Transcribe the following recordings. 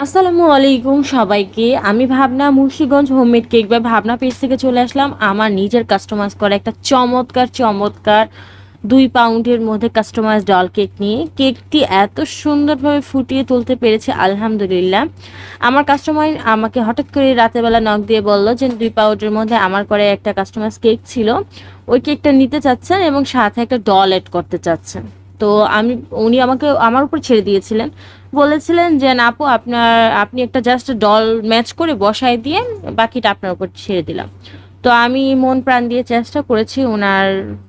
আসসালামু আলাইকুম সবাইকে। আমি ভাবনা মুন্সিগঞ্জ হোমমেড কেক বা ভাবনা পেজ থেকে চলে আসলাম। আমার নিজের কাস্টমাইজ করা একটা চমৎকার চমৎকার দুই পাউন্ডের মধ্যে কাস্টমাইজ ডল কেক নিয়ে। কেকটি এত সুন্দরভাবে ফুটিয়ে তুলতে পেরেছে, আলহামদুলিল্লাহ। আমার কাস্টমার আমাকে হঠাৎ করে রাতের বেলা নখ দিয়ে বলল যে, দুই পাউন্ডের মধ্যে আমার করে একটা কাস্টমাইজ কেক ছিল। ওই কেকটা নিতে চাচ্ছেন এবং সাথে একটা ডল অ্যাড করতে চাচ্ছেন। তো আমি, উনি আমাকে, আমার উপর ছেড়ে দিয়েছিলেন। বলেছিলেন যে, না আপু, আপনার, আপনি একটা জাস্ট ডল ম্যাচ করে বসায় দিয়ে বাকিটা আপনার উপর ছেড়ে দিলাম। তো আমি মন প্রাণ দিয়ে চেষ্টা করেছি ওনার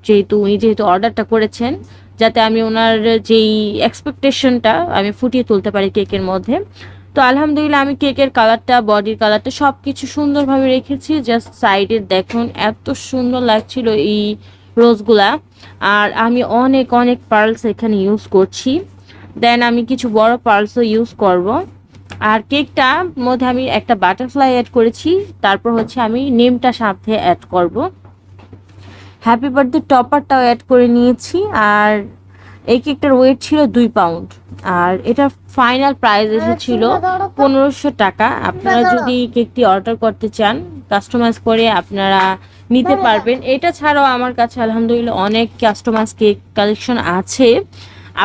যেহেতু, উনি যেহেতু অর্ডারটা করেছেন, যাতে আমি ওনার যেই এক্সপেকটেশনটা আমি ফুটিয়ে তুলতে পারি কেকের মধ্যে। তো আলহামদুলিল্লাহ, আমি কেকের কালারটা বডির কালারটা সব কিছু সুন্দরভাবে রেখেছি। জাস্ট সাইডে দেখুন, এত সুন্দর লাগছিল এই রোজগুলা। আর আমি অনেক অনেক পার্লস এখানে ইউজ করছি। দেন আমি কিছু বড় পার্লসও ইউজ করব। আর কেকটা মধ্যে আমি একটা বাটারফ্লাই অ্যাড করেছি। তারপর হচ্ছে আমি নেমটা সাথে অ্যাড করব। হ্যাপি বার্থডে টপারটাও অ্যাড করে নিয়েছি। আর এই কেকটার ওয়েট ছিল দুই পাউন্ড আর এটার ফাইনাল প্রাইস এসেছিল পনেরোশো টাকা। আপনারা যদি কেকটি অর্ডার করতে চান কাস্টমাইজ করে আপনারা নিতে পারবেন। এটা ছাড়াও আমার কাছে আলহামদুলিল্লাহ অনেক কাস্টমাইজ কেক কালেকশন আছে।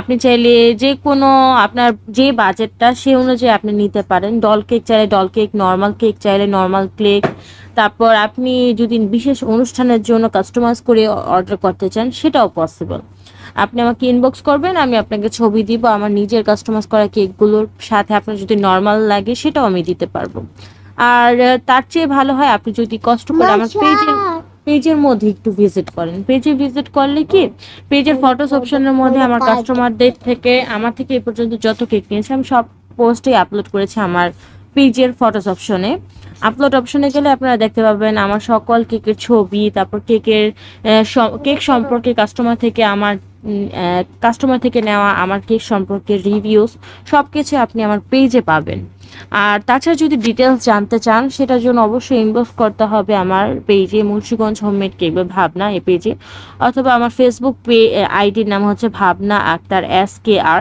আপনি চাইলে যে কোনো আপনার যে বাজেটটা সে অনুযায়ী আপনি নিতে পারেন। ডল কেক চাইলে ডল কেক নর্মাল কেক চাইলে নর্মাল কেক তারপর আপনি যদি বিশেষ অনুষ্ঠানের জন্য কাস্টমাইজ করে অর্ডার করতে চান সেটাও পসিবল আপনি আমাকে ইনবক্স করবেন আমি আপনাকে ছবি দিব। আমার নিজের কাস্টমাইজ করা কেকগুলোর সাথে আপনার যদি নর্মাল লাগে সেটাও আমি দিতে পারব। আর তার চেয়ে ভালো হয় আপনি যদি কষ্ট করে আমার পেজের পেজের মধ্যে একটু ভিজিট করেন। পেজে ভিজিট করলে কি? পেজের ফটোস অপশনের মধ্যে আমার কাস্টমারদের থেকে আমার থেকে এই পর্যন্ত যত কেক নিয়েছে আমি সব পোস্টেই আপলোড করেছি আমার পেজের ফটোস অপশনে আপলোড অপশনে গেলে আপনারা দেখতে পাবেন আমার সকল কেকের ছবি তারপর কেকের কেক সম্পর্কে কাস্টমার থেকে আমার কাস্টমার থেকে নেওয়া আমার কেক সম্পর্কে রিভিউস সব কিছু আপনি আমার পেজে পাবেন। আর তাছাড়া যদি ডিটেলস জানতে চান, সেটার জন্য অবশ্যই ইনবক্স করতে হবে আমার পেজে মুন্সিগঞ্জ হোমমেড কেক বা ভাবনা এই পেজে অথবা আমার ফেসবুক পে, আইডির নাম হচ্ছে ভাবনা আক্তার এস কে আর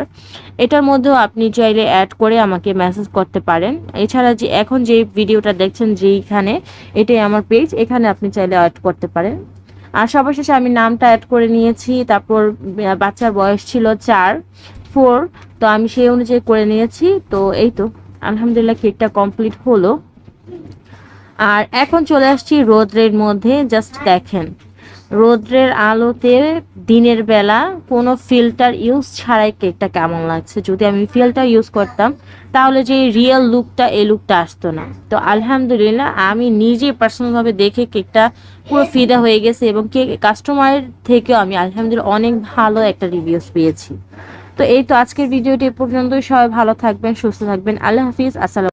এটার মধ্যেও আপনি চাইলে অ্যাড করে আমাকে মেসেজ করতে পারেন। এছাড়া যে, এখন যে ভিডিওটা দেখছেন যেইখানে, এটাই আমার পেজ এখানে আপনি চাইলে অ্যাড করতে পারেন। আর সবার শেষে আমি নামটা অ্যাড করে নিয়েছি, তারপর বাচ্চার বয়স ছিল চার ফোর তো আমি সেই অনুযায়ী করে নিয়েছি, তো এই তো। আলহামদুলিল্লাহ কেকটা কমপ্লিট হলো। আর এখন চলে আসছি রোদ্রের মধ্যে জাস্ট দেখেন। রোদ্রের আলোতে দিনের বেলা কোনো ফিল্টার ইউজ ছাড়াই কেকটা কেমন লাগছে। যদি আমি ফিল্টার ইউজ করতাম, তাহলে যে রিয়েল লুকটা এই লুকটা আসতো না। তো আলহামদুলিল্লাহ, আমি নিজে পার্সোনালভাবে দেখে কেকটা পুরো ফিদা হয়ে গেছে এবং কেক কাস্টমারের থেকেও আমি আলহামদুলিল্লাহ অনেক ভালো একটা রিভিউস পেয়েছি। তো এই তো আজকের ভিডিওটি এ পর্যন্তই। সবাই ভালো থাকবেন, সুস্থ থাকবেন। আল্লাহ হাফিজ, আসসালাম